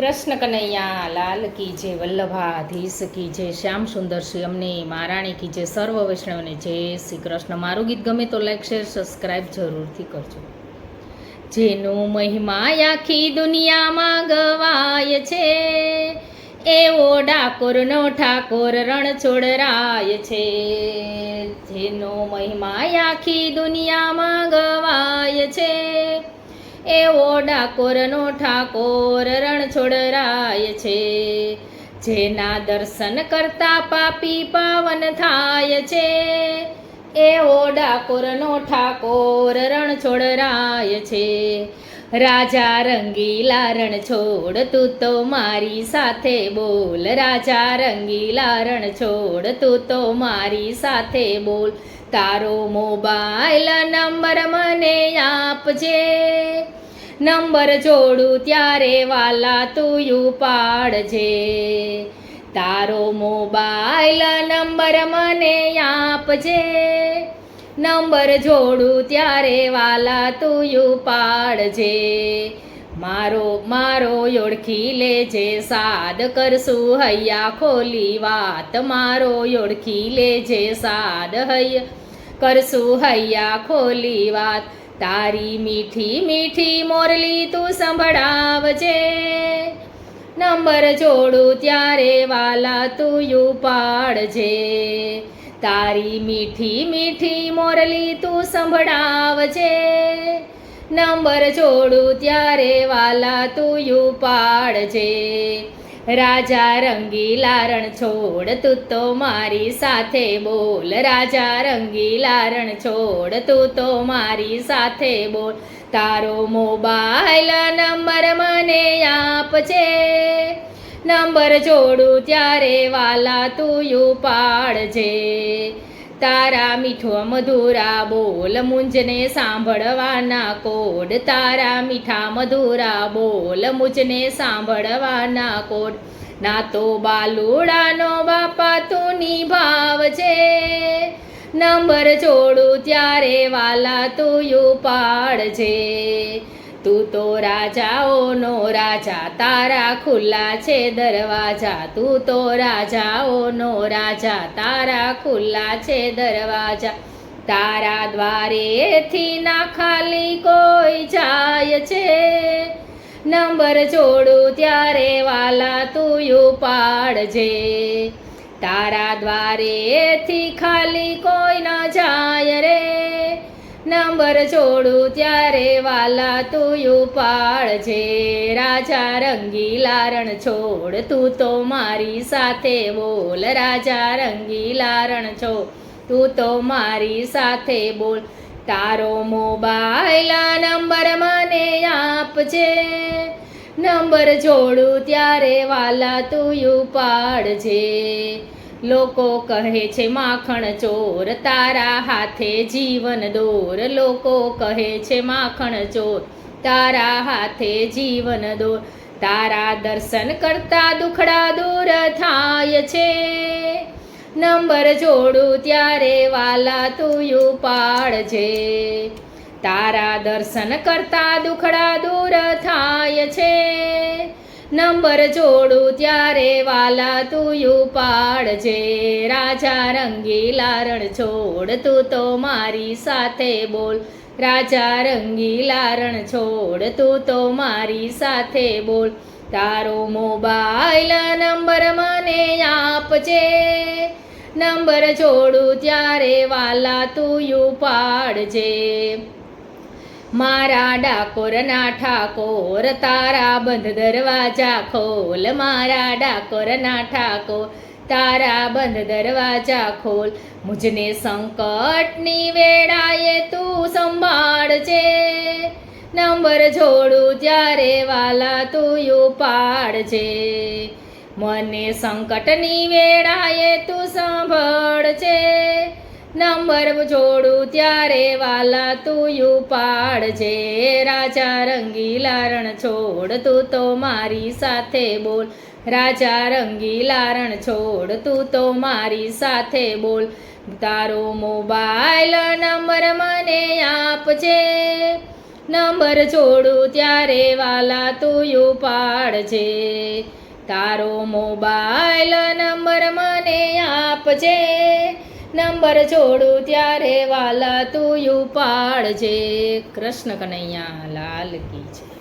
કૃષ્ણ કનૈયા, લાલ કી જે વલ્લભાધીશ કી જે શ્યામ સુંદર શ્રી અમને, મહારાણી કી જે સર્વ વૈષ્ણવને જય શ્રી કૃષ્ણ. મારું ગીત ગમે તો લાઈક શેર સબસ્ક્રાઈબ જરૂરથી કરજો. જેનો મહિમા આખી દુનિયામાં ગવાય છે, એવો ડાકોરનો ઠાકોર રણ છોડરાય છે. જેનો મહિમા આખી દુનિયામાં ગવાય છે એવો ડાકોરનો ઠાકોર રણછોડરાય છે. જેના દર્શન કરતા પાપી પાવન થાય છે. એવો ડાકોરનો ઠાકોર રણ છોડરાય છે. રાજા રંગીલા રણ છોડ, તું તો મારી સાથે બોલ. રાજા રંગીલા રણ છોડ, તું તો મારી સાથે બોલ. તારો મોબાઈલ નંબર મને આપજે. નંબર જોડું ત્યારે વાલા તું ઉપાડજે તારો મોબાઈલ નંબર મને આપજે. નંબર જોડું ત્યારે વાલા તું પાડજે. મારો મારો ઓળખી લેજે, સાદ કરશું હૈયા ખોલી વાત. મારો ઓળખી લેજે, સાદ હૈયા કરશું હૈયા ખોલી વાત. તારી મીઠી મીઠી મોરલી તું સંભળાવજે. નંબર જોડું ત્યારે વાલા તું ઉપાડજે તારી મીઠી મીઠી મોરલી તું સંભળાવજે. નંબર જોડું ત્યારે વાલા તું પાડજે રાજા રંગીલા રણ છોડ, તું તો મારી સાથે બોલ. રાજા રંગીલા રણ છોડ, તું તો મારી સાથે બોલ. તારો મોબાઈલ નંબર મને આપજે. નંબર જોડું ત્યારે વાલા તું પાડજે. તારા મીઠો મધુરા બોલ મુંજને સાંભળવાના કોડ. તારા મીઠા મધુરા બોલ મુજને સાંભળવાના કોડ. ના તો બાલુડાનો બાપા તું નિભાવજે. નંબર જોડું ત્યારે વાલા તું ઉપાડજે તું તો રાજાઓનો રાજા, તારા ખુલ્લા છે દરવાજા. તું તો રાજાઓનો રાજા, તારા ખુલ્લા છે દરવાજા. તારા દ્વારેથી ના ખાલી કોઈ જાય છે. નંબર જોડું ત્યારે વાલા તું ઉપાડજે તારા દ્વારેથી ખાલી કોઈ ન જાય રે નંબર છોડું ત્યારે વાલા તું ઉપાડજે રાજા રંગીલા રણ છોડ, તું તો મારી સાથે બોલ. રાજા રંગીલા રણ છોડ, તું તો મારી સાથે બોલ. તારો મોબાઈલ નંબર મને આપજે. નંબર જોડું ત્યારે વાલા તું ઉપાડજે લોકો કહે છે, માખણ ચોર, તારા હાથે જીવન દોર. લોકો કહે છે, માખણ ચોર, તારા હાથે જીવન દોર. તારા દર્શન કરતા દુખડા દૂર થાય છે. નંબર જોડું ત્યારે વાલા તું પાડજે. તારા દર્શન કરતા દુખડા દૂર થાય છે. નંબર જોડું ત્યારે વાલા તું પાડજે રાજા રંગીલા રણ છોડ, તું તો મારી સાથે બોલ. રાજા રંગીલા રણ છોડ, તું તો મારી સાથે બોલ. તારો મોબાઈલ નંબર મને આપજે. નંબર જોડું ત્યારે વાલા તું ઉપાડજે મારા ડાકોરના ઠાકોર, તારા બંધ દરવાજા ખોલ. મારા ડાકોરના ઠાકોર, તારા બંધ દરવાજા ખોલ. મુજને સંકટની વેળાએ તું સંભાળજે. નંબર જોડું ત્યારે વાલા તું ઉપાડજે મને સંકટની વેળાએ તું સાંભળજે. નંબર જોડું ત્યારે વાલા તું પાડજે. રાજા રંગીલા રણ છોડ તું તો મારી સાથે બોલ. રાજા રંગીલા રણ છોડ તું તો મારી સાથે બોલ. તારો મોબાઈલ નંબર મને આપજે. નંબર છોડું ત્યારે વાલા તું પાડજે. તારો મોબાઈલ નંબર મને આપજે. નંબર છોડું ત્યારે વાલા તું ઉપાડજે કૃષ્ણ કનૈયા લાલ કી છે